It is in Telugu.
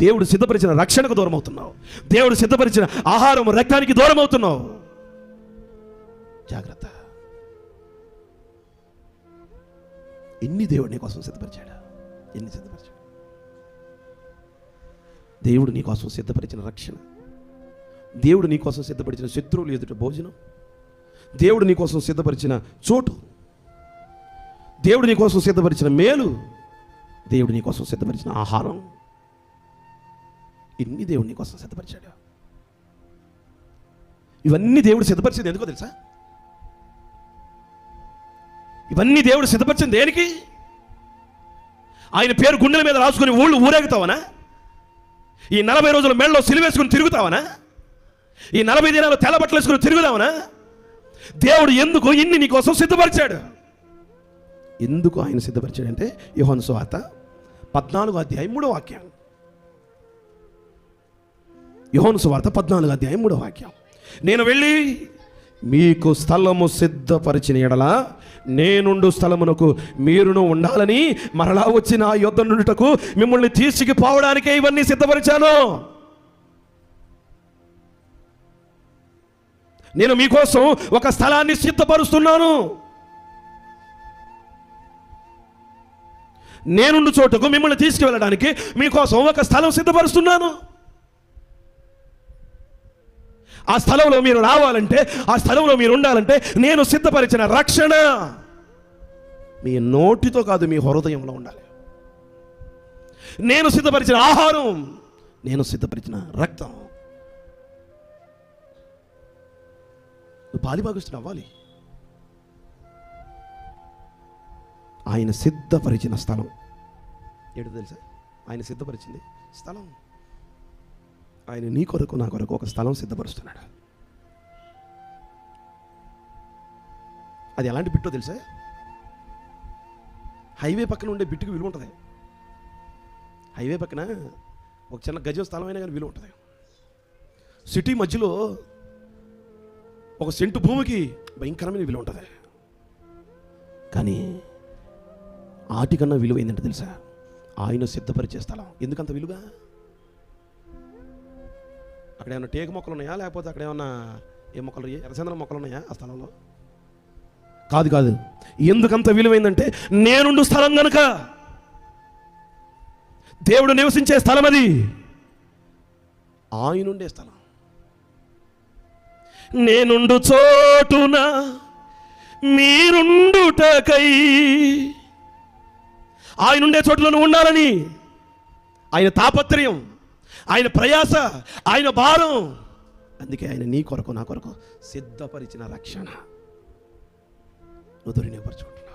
దేవుడు సిద్ధపరిచిన రక్షణకు దూరం అవుతున్నావు దేవుడు సిద్ధపరిచిన ఆహారం రక్తానికి దూరం అవుతున్నావు జాగ్రత్త. ఎన్ని దేవుడు నీ కోసం సిద్ధపరిచాడు? ఎన్ని సిద్ధపరిచాడు? దేవుడు నీ కోసం సిద్ధపరిచిన రక్షణ. దేవుడు నీ కోసం సిద్ధపరిచిన శత్రువులు ఎదుట భోజనం. దేవుడు నీ కోసం సిద్ధపరిచిన చోటు. దేవుడు నీ కోసం సిద్ధపరిచిన మేలు. దేవుడు నీ కోసం సిద్ధపరిచిన ఆహారం. ఇన్ని దేవుడు కోసం సిద్ధపరిచాడు. ఇవన్నీ దేవుడు సిద్ధపరిచింది ఎందుకో తెలుసా? ఇవన్నీ దేవుడు సిద్ధపరిచింది దేనికి? ఆయన పేరు గుండెల మీద రాసుకుని ఊళ్ళు ఊరేగుతావనా? ఈ నలభై రోజుల మెడలో సిలివేసుకుని తిరుగుతావనా? ఈ నలభై దినాలు తెల్లబట్టలు వేసుకుని తిరుగుదావనా? దేవుడు ఎందుకు ఇన్ని నీకోసం సిద్ధపరిచాడు? ఎందుకు ఆయన సిద్ధపరిచాడంటే యోహన్ సువార్త పద్నాలుగు అధ్యాయం మూడో వాక్యం. యోహన్ సువార్త పద్నాలుగు అధ్యాయం మూడో వాక్యం. నేను వెళ్ళి మీకు స్థలము సిద్ధపరిచిన ఎడల నేనుండు స్థలమునకు మీరును ఉండాలని మరలా వచ్చిన ఆ యుద్ధ నుండుటకు మిమ్మల్ని తీసుకుపోవడానికే ఇవన్నీ సిద్ధపరిచాను. నేను మీకోసం ఒక స్థలాన్ని సిద్ధపరుస్తున్నాను. నేనుండు చోటుకు మిమ్మల్ని తీసుకువెళ్ళడానికి మీకోసం ఒక స్థలం సిద్ధపరుస్తున్నాను. ఆ స్థలంలో మీరు రావాలంటే ఆ స్థలంలో మీరు ఉండాలంటే నేను సిద్ధపరిచిన రక్షణ మీ నోటితో కాదు మీ హృదయంలో ఉండాలి. నేను సిద్ధపరిచిన ఆహారం నేను సిద్ధపరిచిన రక్తం. నువ్వు పాలిభాగస్తుడు అవ్వాలి. ఆయన సిద్ధపరిచిన స్థలం. ఏంటో తెలుసా? ఆయన సిద్ధపరిచింది స్థలం. ఆయన నీ కొరకు నా కొరకు ఒక స్థలం సిద్ధపరుస్తున్నాడు. అది ఎలాంటి బిట్టో తెలుసా? హైవే పక్కన ఉండే బిట్టుకు విలువ ఉంటుంది. హైవే పక్కన ఒక చిన్న గజం స్థలం అయినా కానీ విలువ ఉంటుంది. సిటీ మధ్యలో ఒక సెంటు భూమికి భయంకరమైన విలువ ఉంటుంది. కానీ ఆటికన్నా విలువ ఏంటంటే తెలుసా? ఆయన సిద్ధపరిచే స్థలం. ఎందుకంత విలువ? అక్కడ ఏమైనా టేకు మొక్కలు ఉన్నాయా? లేకపోతే అక్కడ ఏమన్నా ఏ మొక్కలు ఎర్రచందనం మొక్కలు ఉన్నాయా ఆ స్థలంలో? కాదు కాదు. ఎందుకంత విలువైందంటే నేనుండు స్థలం గనుక. దేవుడు నివసించే స్థలం అది. ఆయనుండే స్థలం. నేనుండు చోటున మీరుండుటకై. ఆయనుండే చోటులో నువ్వు ఉండాలని. ఆయన తాపత్రయం. ఆయన ప్రయాస ఆయన భారం. అందుకే ఆయన నీ కొరకు నా కొరకు సిద్ధపరిచిన రక్షణ నువ్వు దుర్వినియోగపరచుకుంటున్నావు